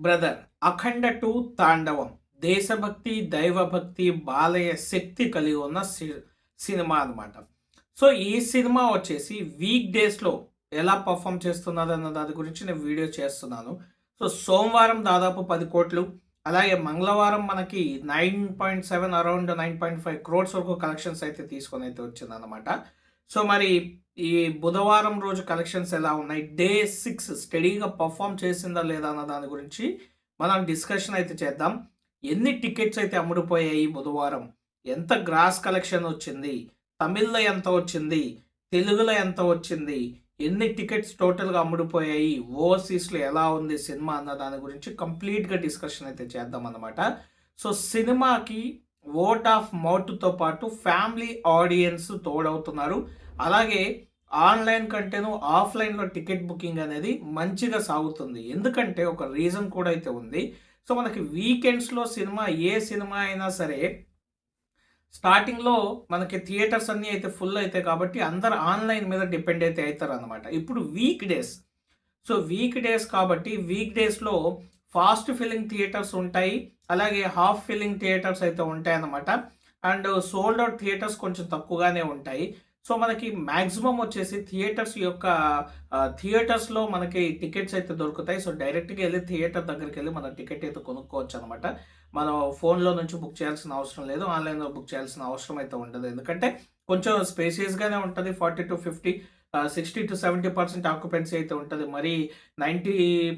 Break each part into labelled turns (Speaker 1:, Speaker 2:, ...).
Speaker 1: Brother అఖండ two తాండవం దేశభక్తి దైవభక్తి బాలయ్య శక్తి కలిగి ఉన్న సి- సినిమా అనమాట సో ఈ సినిమా వచ్చేసి వీక్ డేస్లో ఎలా పర్ఫామ్ చేస్తున్నది అన్న దాని గురించి నేను వీడియో చేస్తున్నాను. సో సోమవారం దాదాపు పది కోట్లు అలాగే మంగళవారం మనకి nine point seven around nine point five crores వరకు కలెక్షన్స్ అయితే తీసుకొని అయితే వచ్చిందన్నమాట. సో మరి ఈ బుధవారం రోజు కలెక్షన్స్ ఎలా ఉన్నాయి? డే సిక్స్ స్టడీగా పర్ఫామ్ చేసిందా లేదా అన్న దాని గురించి మనం డిస్కషన్ అయితే చేద్దాం. ఎన్ని టికెట్స్ అయితే అమ్ముడుపోయాయి బుధవారం? ఎంత గ్రాస్ కలెక్షన్ వచ్చింది? తమిళ్ళో ఎంత వచ్చింది? తెలుగులో ఎంత వచ్చింది? ఎన్ని టికెట్స్ టోటల్గా అమ్ముడుపోయాయి? ఓవర్సీస్లో ఎలా ఉంది సినిమా అన్న దాని గురించి కంప్లీట్గా డిస్కషన్ అయితే చేద్దాం అన్నమాట. సో సినిమాకి ఓట్ ఆఫ్ మౌత్తో పాటు ఫ్యామిలీ ఆడియన్స్ తోడవుతున్నారు. అలాగే ఆన్లైన్ కంటేను ఆఫ్లైన్లో టికెట్ బుకింగ్ అనేది మంచిగా సాగుతుంది. ఎందుకంటే ఒక రీజన్ కూడా అయితే ఉంది. సో మనకి వీకెండ్స్లో సినిమా ఏ సినిమా అయినా సరే స్టార్టింగ్లో మనకి థియేటర్స్ అన్నీ అయితే ఫుల్ అవుతాయి కాబట్టి అందరు ఆన్లైన్ మీద డిపెండ్ అయితే అవుతారు అనమాట ఇప్పుడు week days so week days కాబట్టి వీక్ డేస్లో ఫాస్ట్ ఫిల్లింగ్ థియేటర్స్ ఉంటాయి. అలాగే హాఫ్ ఫిల్లింగ్ థియేటర్స్ అయితే ఉంటాయి అన్నమాట అండ్ సోల్డ్ అవుట్ థియేటర్స్ కొంచెం తక్కువగానే ఉంటాయి. సో మనకి మ్యాక్సిమం వచ్చేసి థియేటర్స్ యొక్క థియేటర్స్లో మనకి టికెట్స్ అయితే దొరుకుతాయి. సో డైరెక్ట్గా వెళ్ళి థియేటర్ దగ్గరికి వెళ్ళి మనం టికెట్ అయితే కొనుక్కోవచ్చు అనమాట మనం ఫోన్లో నుంచి బుక్ చేయాల్సిన అవసరం లేదు. ఆన్లైన్లో బుక్ చేయాల్సిన అవసరం అయితే ఉండదు. ఎందుకంటే కొంచెం స్పేసియస్గానే ఉంటుంది. Forty to fifty sixty to seventy percent occupancy అయితే ఉంటుంది. మరి ninety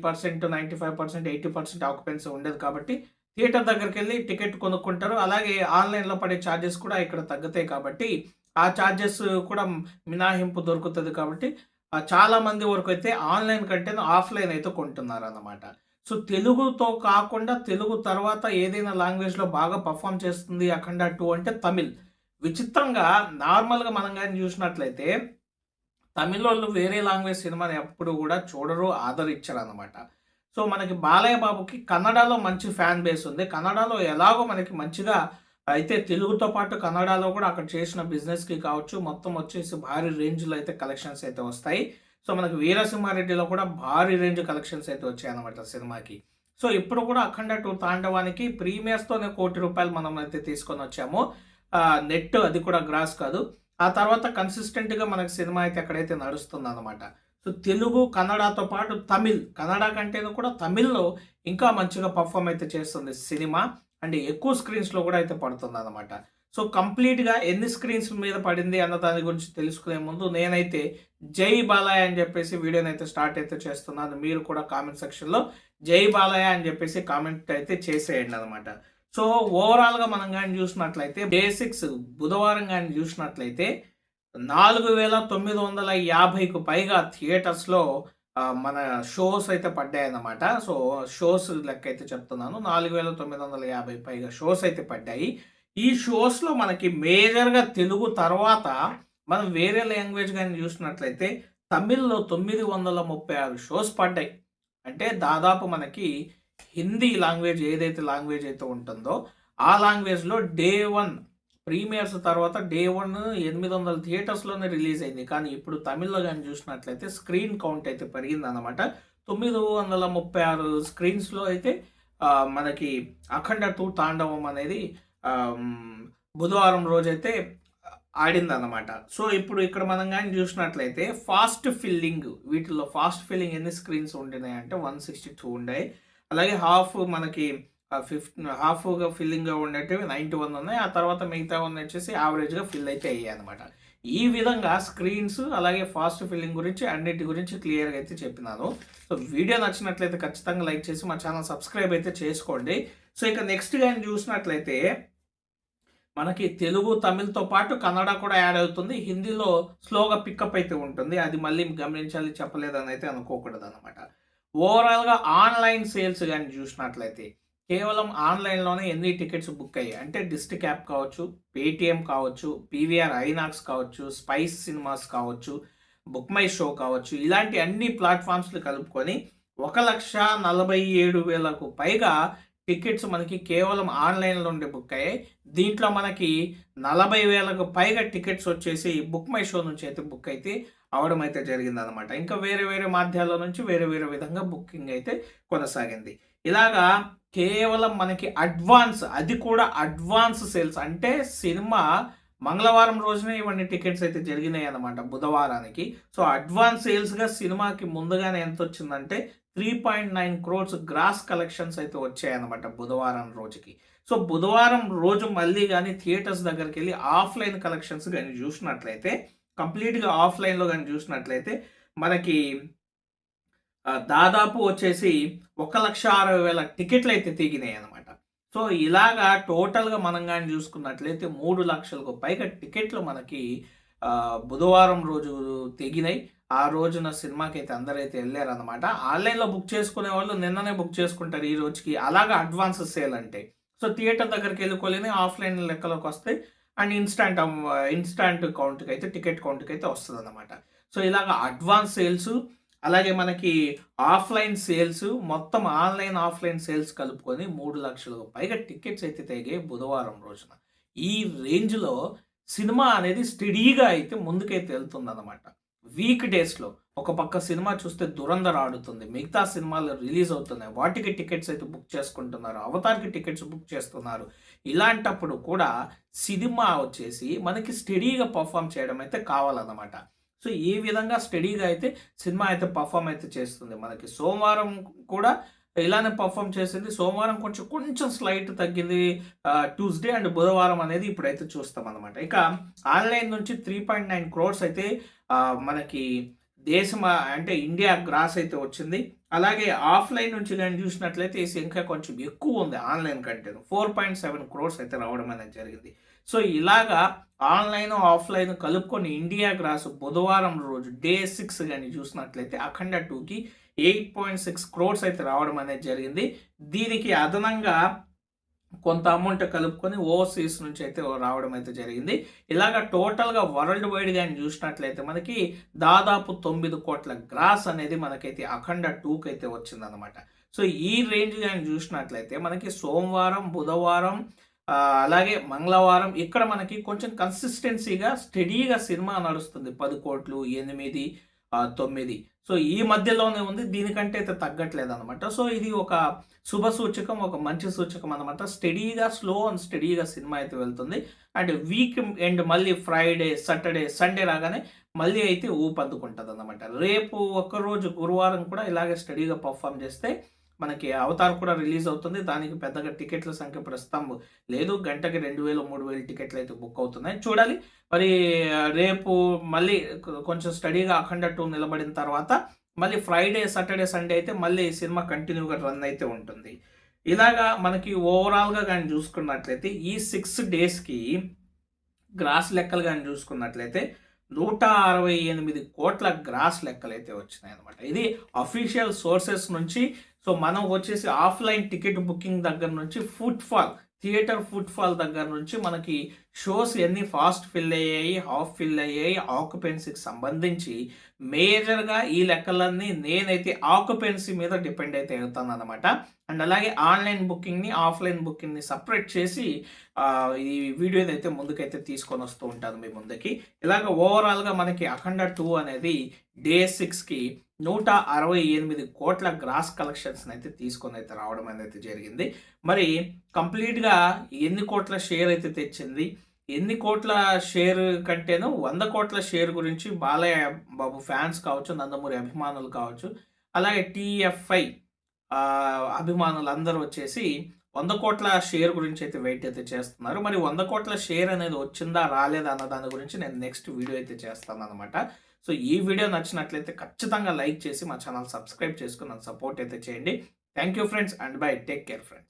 Speaker 1: percent ninety five percent eighty percent occupancy ఉండదు కాబట్టి థియేటర్ దగ్గరికి వెళ్ళి టికెట్ కొనుక్కుంటారు. అలాగే ఆన్లైన్లో పడే ఛార్జెస్ కూడా ఇక్కడ తగ్గుతాయి కాబట్టి ఆ ఛార్జెస్ కూడా మినహాయింపు దొరుకుతుంది కాబట్టి చాలామంది వరకు అయితే ఆన్లైన్ కంటే ఆఫ్లైన్ అయితే కొంటున్నారు అన్నమాట సో తెలుగుతో కాకుండా తెలుగు తర్వాత ఏదైనా లాంగ్వేజ్లో బాగా పర్ఫామ్ చేస్తుంది అఖండ టూ అంటే తమిళ్. విచిత్రంగా నార్మల్గా మనం కానీ చూసినట్లయితే తమిళ వాళ్ళు వేరే లాంగ్వేజ్ సినిమాని ఎప్పుడు కూడా చూడరు ఆదరించరు అనమాట సో మనకి బాలయ్య బాబుకి కన్నడలో మంచి ఫ్యాన్ బేస్ ఉంది. కన్నడలో ఎలాగో మనకి మంచిగా అయితే తెలుగుతో పాటు కన్నడలో కూడా అక్కడ చేసిన బిజినెస్కి కావచ్చు మొత్తం వచ్చేసి భారీ రేంజ్లో అయితే కలెక్షన్స్ అయితే వస్తాయి. సో మనకి వీరసింహారెడ్డిలో కూడా భారీ రేంజ్ కలెక్షన్స్ అయితే వచ్చాయి అనమాట సినిమాకి. సో ఇప్పుడు కూడా అఖండ టూ తాండవానికి ప్రీమియర్స్తోనే కోటి రూపాయలు మనం అయితే తీసుకొని వచ్చాము. నెట్ అది కూడా గ్రాస్ కాదు. ఆ తర్వాత కన్సిస్టెంట్గా మనకి సినిమా అయితే అక్కడైతే నడుస్తుంది అనమాట సో తెలుగు కన్నడతో పాటు తమిళ్ కన్నడ కంటే కూడా తమిళ్ళో ఇంకా మంచిగా పర్ఫామ్ అయితే చేస్తుంది సినిమా. అండ్ ఎక్కువ స్క్రీన్స్లో కూడా అయితే పడుతుంది అనమాట సో కంప్లీట్గా ఎన్ని స్క్రీన్స్ మీద పడింది అన్న దాని గురించి తెలుసుకునే ముందు నేనైతే జై బాలయ్య అని చెప్పేసి వీడియోని అయితే స్టార్ట్ అయితే చేస్తున్నాను. మీరు కూడా కామెంట్ సెక్షన్లో జై బాలయ్య అని చెప్పేసి కామెంట్ అయితే చేసేయండి అనమాట సో ఓవరాల్గా మనం కానీ చూసినట్లయితే బేసిక్స్ బుధవారం కానీ చూసినట్లయితే నాలుగు వేల తొమ్మిది వందల యాభైకు పైగా థియేటర్స్లో మన షోస్ అయితే పడ్డాయన్నమాట. సో షోస్ లెక్క అయితే చెప్తున్నాను. నాలుగు వేల తొమ్మిది వందల యాభై పైగా షోస్ అయితే పడ్డాయి. ఈ షోస్లో మనకి మేజర్గా తెలుగు తర్వాత మనం వేరే లాంగ్వేజ్ కానీ చూసినట్లయితే తమిళ్ళో తొమ్మిది వందల ముప్పై ఆరు షోస్ పడ్డాయి. అంటే దాదాపు మనకి హిందీ లాంగ్వేజ్ ఏదైతే లాంగ్వేజ్ అయితే ఉంటుందో ఆ లాంగ్వేజ్లో డే వన్ ప్రీమియర్స్ తర్వాత డే వన్ ఎనిమిది వందల థియేటర్స్లోనే రిలీజ్ అయింది. కానీ ఇప్పుడు తమిళ్ళో కానీ చూసినట్లయితే స్క్రీన్ కౌంట్ అయితే పెరిగింది అనమాట తొమ్మిది వందల ముప్పై ఆరు స్క్రీన్స్లో అయితే మనకి అఖండ టూ తాండవం అనేది బుధవారం రోజైతే ఆడింది అనమాట సో ఇప్పుడు ఇక్కడ మనం కానీ చూసినట్లయితే ఫాస్ట్ ఫిల్లింగ్ వీటిలో ఫాస్ట్ ఫిల్లింగ్ ఎన్ని స్క్రీన్స్ ఉండినాయి అంటే వన్ సిక్స్టీ టూ ఉండే. అలాగే హాఫ్ మనకి ఫిఫ్త్ హాఫ్గా ఫిల్లింగ్గా ఉండేటివి నైంటీ వన్ ఉన్నాయి. ఆ తర్వాత మిగతా వన్ వచ్చేసి యావరేజ్గా ఫిల్ అయితే అయ్యాయి అనమాట ఈ విధంగా స్క్రీన్స్ అలాగే ఫాస్ట్ ఫిల్లింగ్ గురించి అన్నిటి గురించి క్లియర్గా అయితే చెప్పినాను. సో వీడియో నచ్చినట్లయితే ఖచ్చితంగా లైక్ చేసి మా ఛానల్ సబ్స్క్రైబ్ అయితే చేసుకోండి. సో ఇక నెక్స్ట్ కానీ చూసినట్లయితే మనకి తెలుగు తమిళ్తో పాటు కన్నడ కూడా యాడ్ అవుతుంది. హిందీలో స్లోగా పికప్ అయితే ఉంటుంది. అది మళ్ళీ గమనించాలి చెప్పలేదని అయితే అనుకోకూడదు అనమాట ఓవరాల్గా ఆన్లైన్ సేల్స్ కానీ చూసినట్లయితే కేవలం ఆన్లైన్లోనే ఎన్ని టికెట్స్ బుక్ అయ్యాయి? అంటే డిస్టిక్ యాప్ కావచ్చు పేటిఎం కావచ్చు పీవీఆర్ ఐనాక్స్ కావచ్చు స్పైస్ సినిమాస్ కావచ్చు బుక్ మై షో కావచ్చు ఇలాంటి అన్ని ప్లాట్ఫామ్స్లు కలుపుకొని ఒక లక్ష నలభై ఏడు వేలకు పైగా టికెట్స్ మనకి కేవలం ఆన్లైన్లో ఉండే బుక్ అయ్యాయి. దీంట్లో మనకి నలభై వేలకు పైగా టికెట్స్ వచ్చేసి బుక్ మై షో నుంచి అయితే బుక్ అయితే అవడం అయితే జరిగిందనమాట ఇంకా వేరే వేరే మాధ్యాల నుంచి వేరే వేరే విధంగా బుకింగ్ అయితే కొనసాగింది. ఇలాగా కేవలం మనకి అడ్వాన్స్ అది కూడా అడ్వాన్స్ సేల్స్. అంటే సినిమా మంగళవారం రోజునే ఇవన్నీ టికెట్స్ అయితే జరిగినాయి అనమాట బుధవారానికి. సో అడ్వాన్స్ సేల్స్గా సినిమాకి ముందుగానే ఎంత వచ్చిందంటే three point nine crores gross collections అయితే వచ్చాయన్నమాట బుధవారం రోజుకి. సో బుధవారం రోజు మళ్ళీ కానీ థియేటర్స్ దగ్గరికి వెళ్ళి ఆఫ్లైన్ కలెక్షన్స్ కానీ చూసినట్లయితే కంప్లీట్గా ఆఫ్లైన్లో కానీ చూసినట్లయితే మనకి దాదాపు వచ్చేసి ఒక లక్ష అరవై వేల టికెట్లు అయితే తీగినాయి అనమాట సో ఇలాగా టోటల్గా మనం కానీ చూసుకున్నట్లయితే మూడు లక్షలకు పైగా టికెట్లు మనకి బుధవారం రోజు తెగినాయి. ఆ రోజున సినిమాకి అయితే అందరైతే వెళ్ళారనమాట ఆన్లైన్లో బుక్ చేసుకునే వాళ్ళు నిన్ననే బుక్ చేసుకుంటారు ఈ రోజుకి. అలాగా అడ్వాన్స్ సేల్ అంటే. సో థియేటర్ దగ్గరికి వెళ్ళుకోలేని ఆఫ్లైన్ లెక్కలోకి వస్తే అండ్ ఇన్స్టాంట్ ఇన్స్టాంట్ కౌంట్కి అయితే టికెట్ కౌంట్కి అయితే వస్తుంది అనమాట సో ఇలాగ అడ్వాన్స్ సేల్స్ అలాగే మనకి ఆఫ్లైన్ సేల్స్ మొత్తం ఆన్లైన్ ఆఫ్లైన్ సేల్స్ కలుపుకొని మూడు లక్షలకు పైగా టికెట్స్ అయితే తెగాయి బుధవారం రోజున. ఈ రేంజ్లో సినిమా అనేది స్టడీగా అయితే ముందుకైతే వెళ్తుంది అనమాట వీక్ డేస్లో ఒక పక్క సినిమా చూస్తే దురంధర్ ఆడుతుంది మిగతా సినిమాలు రిలీజ్ అవుతున్నాయి వాటికి టికెట్స్ అయితే బుక్ చేసుకుంటున్నారు అవతార్కి టికెట్స్ బుక్ చేస్తున్నారు. ఇలాంటప్పుడు కూడా సినిమా వచ్చేసి మనకి స్టడీగా పర్ఫామ్ చేయడం అయితే కావాలన్నమాట. సో ఈ విధంగా స్టడీగా అయితే సినిమా అయితే పర్ఫామ్ అయితే చేస్తుంది. మనకి సోమవారం కూడా ఇలానే పర్ఫామ్ చేసింది. సోమవారం కొంచెం కొంచెం స్లైట్ తగ్గింది. ట్యూస్డే అండ్ బుధవారం అనేది ఇప్పుడైతే చూస్తాం అనమాట ఇక ఆన్లైన్ నుంచి త్రీ పాయింట్ నైన్ క్రోర్స్ అయితే మనకి దేశం అంటే ఇండియా గ్రాస్ అయితే వచ్చింది. అలాగే ఆఫ్లైన్ నుంచి కానీ చూసినట్లయితే ఈ సంఖ్య కొంచెం ఎక్కువ ఉంది ఆన్లైన్ కంటే ఫోర్ పాయింట్ సెవెన్ క్రోర్స్ అయితే రావడం అనేది జరిగింది. సో ఇలాగా ఆన్లైన్ ఆఫ్లైన్ కలుపుకొని ఇండియా గ్రాస్ బుధవారం రోజు డే సిక్స్ కానీ చూసినట్లయితే అఖండ టూకి ఎయిట్ పాయింట్ సిక్స్ క్రోర్స్ అయితే రావడం అనేది జరిగింది. దీనికి అదనంగా కొంత అమౌంట్ కలుపుకొని ఓవర్సీస్ నుంచి అయితే రావడం అయితే జరిగింది. ఇలాగ టోటల్గా వరల్డ్ వైడ్ కానీ చూసినట్లయితే మనకి దాదాపు తొమ్మిది కోట్ల గ్రాస్ అనేది మనకైతే అఖండ టూకి అయితే వచ్చిందనమాట సో ఈ రేంజ్ కానీ చూసినట్లయితే మనకి సోమవారం బుధవారం అలాగే మంగళవారం ఇక్కడ మనకి కొంచెం కన్సిస్టెన్సీగా స్టడీగా సినిమా నడుస్తుంది. పది కోట్లు ఎనిమిది తొమ్మిది. సో ఈ మధ్యలోనే ఉంది. దీనికంటే అయితే తగ్గట్లేదు అనమాట సో ఇది ఒక శుభ సూచకం ఒక మంచి సూచకం అనమాట స్టడీగా స్లో అండ్ స్టడీగా సినిమా అయితే వెళ్తుంది. అండ్ వీక్ ఎండ్ మళ్ళీ ఫ్రైడే సాటర్డే సండే రాగానే మళ్ళీ అయితే ఊపందుకుంటుంది అనమాట రేపు ఒక్కరోజు గురువారం కూడా ఇలాగే స్టడీగా పర్ఫామ్ చేస్తే మనకి అవతార్ కూడా రిలీజ్ అవుతుంది. దానికి పెద్దగా టికెట్ల సంఖ్య ప్రస్తుతం లేదు. గంటకి రెండు వేలు మూడు వేలు టికెట్లు అయితే బుక్ అవుతున్నాయి. చూడాలి. మరి రేపు మళ్ళీ కొంచెం స్టడీగా అఖండ టూ నిలబడిన తర్వాత మళ్ళీ ఫ్రైడే సాటర్డే సండే అయితే మళ్ళీ సినిమా కంటిన్యూగా రన్ అయితే ఉంటుంది. ఇలాగా మనకి ఓవరాల్గా కానీ చూసుకున్నట్లయితే ఈ సిక్స్ డేస్కి గ్రాస్ లెక్కలు కానీ చూసుకున్నట్లయితే నూట అరవై ఎనిమిది కోట్ల గ్రాస్ లెక్కలు అయితే వచ్చినాయి అనమాట ఇది అఫీషియల్ సోర్సెస్ నుంచి సో మనం వచ్చేసి ఆఫ్లైన్ టికెట్ బుకింగ్ దగ్గర నుంచి ఫుట్ఫాల్ థియేటర్ ఫుట్ఫాల్ దగ్గర నుంచి మనకి షోస్ ఎన్ని ఫాస్ట్ ఫిల్ అయ్యాయి హాఫ్ ఫిల్ అయ్యాయి ఆక్యుపెన్సీకి సంబంధించి మేజర్గా ఈ లెక్కలన్నీ నేనైతే ఆక్యుపెన్సీ మీద డిపెండ్ అయితే అవుతాను అనమాట అండ్ అలాగే ఆన్లైన్ బుకింగ్ని ఆఫ్లైన్ బుకింగ్ని సపరేట్ చేసి ఈ వీడియోని అయితే ముందుకైతే తీసుకొని వస్తూ ఉంటాను మీ ముందుకి. ఇలాగ ఓవరాల్గా మనకి అఖండ టూ అనేది డే సిక్స్కి నూట అరవై ఎనిమిది కోట్ల గ్రాస్ కలెక్షన్స్ని అయితే తీసుకొని అయితే రావడం అనేది జరిగింది. మరి కంప్లీట్గా ఎన్ని కోట్ల షేర్ అయితే తెచ్చింది? ఎన్ని కోట్ల షేర్ కంటేనో వంద కోట్ల షేర్ గురించి బాలయ్య బాబు ఫ్యాన్స్ కావచ్చు నందమూరి అభిమానులు కావచ్చు అలాగే టీఎఫ్ఐ అభిమానులు అందరూ వచ్చేసి వంద కోట్ల షేర్ గురించి అయితే వెయిట్ అయితే చేస్తున్నారు. మరి వంద కోట్ల షేర్ అనేది వచ్చిందా రాలేదా అన్న దాని గురించి నేను నెక్స్ట్ వీడియో అయితే చేస్తాను అనమాట సో ఈ వీడియో నచ్చినట్లయితే ఖచ్చితంగా లైక్ చేసి మా ఛానల్ సబ్స్క్రైబ్ చేసుకుని సపోర్ట్ అయితే చేయండి. Thank you friends and bye. Take care friends.